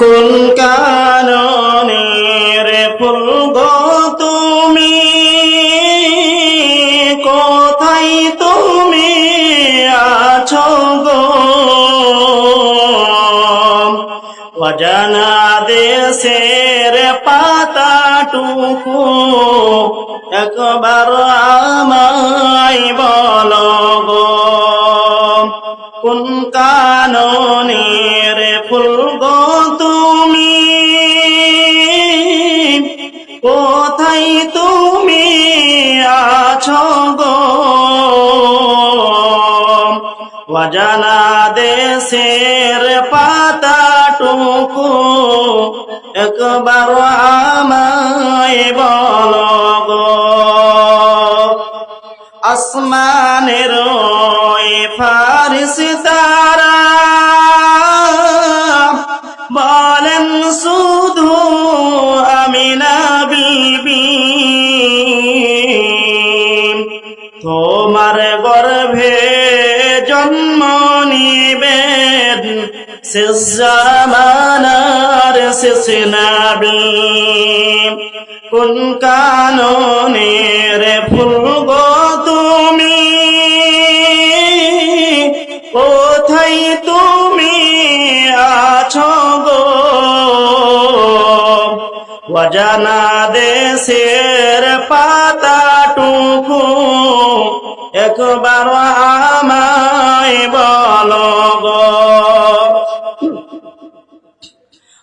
তুমি? তুমি আছো গো? অজানা দেশের পাতাটুকু একবার আমায় বলো কোন কাননের ফুল তুমি কোথায় তুমি আছো গো? অজানা দেশের পাতাটুকু একবার আমায় ওই ফারিস বলেন, শুধু আমি না বিবি। তোমার গর্ভে জন্ম নিবেন। শেষ জামানার শেষ কোন কাননের অজানা দেশের পাতাটুকু একবার আমায় বলো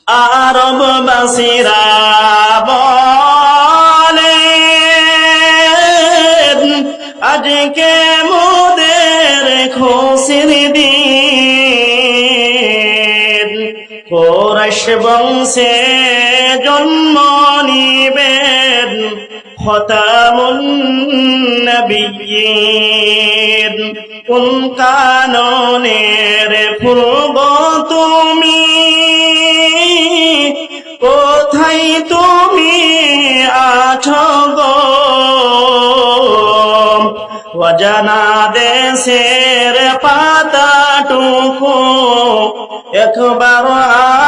আরব বাসিরা বলে, আজকে মোদের খুশির দিন। কোরশ বংশে জন্ম নিবেন খতামুন নবিয়্যিন কোন কাননের গো তুমি কোথায় তুমি আছো অজানা দেশের পাতাটুকু একবার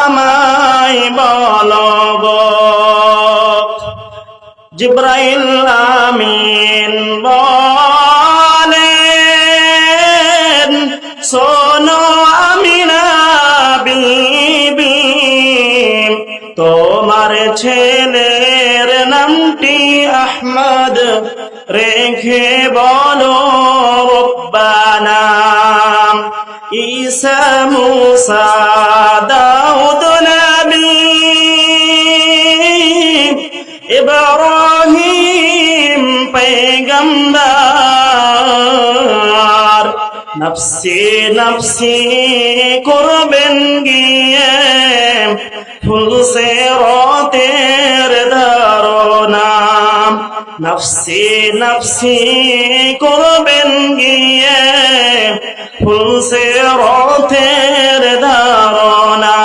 আমায় বলো জিব্রাইল আমিন বলেন, শোনো আমিনা বিবি, তোমার ছেলের নামটি আহমদ। রেখে বলো রব্বানা। ঈসা, মুসা, দাউদ, নবী। ইব্রাহিম পেগম্বর নফসি নফসি করবেন গিয়ে। ফুল সে রতের ধারণা নফসি নফসি করবেন গিয়ে ফুল সে রথের ধারণা।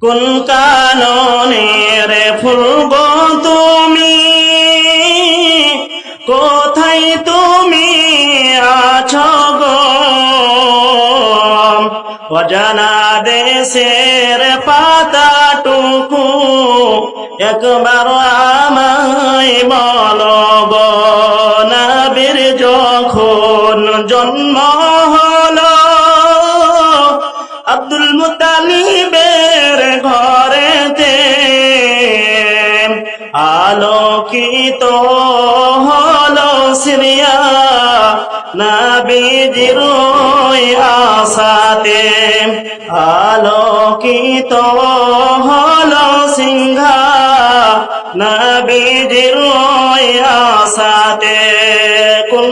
কোন কাননের ফুল গো তুমি? কোথায় তুমি আছো অজানা দেশের পাতাটুকু একবার আমায় বলো নবীর যখন জন্ম হলো, আব্দুল মুতালিবের ঘরেতে আলোকিত হলো সিরিয়া, নবীজির আশাতে আলোকিত হলো সিংহা নবীজির আশাতে কোন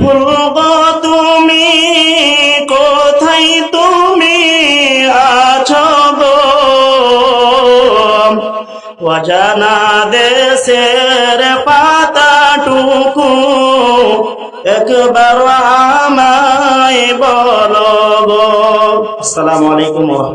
ফুল তুমি, কোথায় তুমি আছো অজানা দেশের পাতাটুকু একবার আমায় বলো গো আসসালামু আলাইকুম ওয়া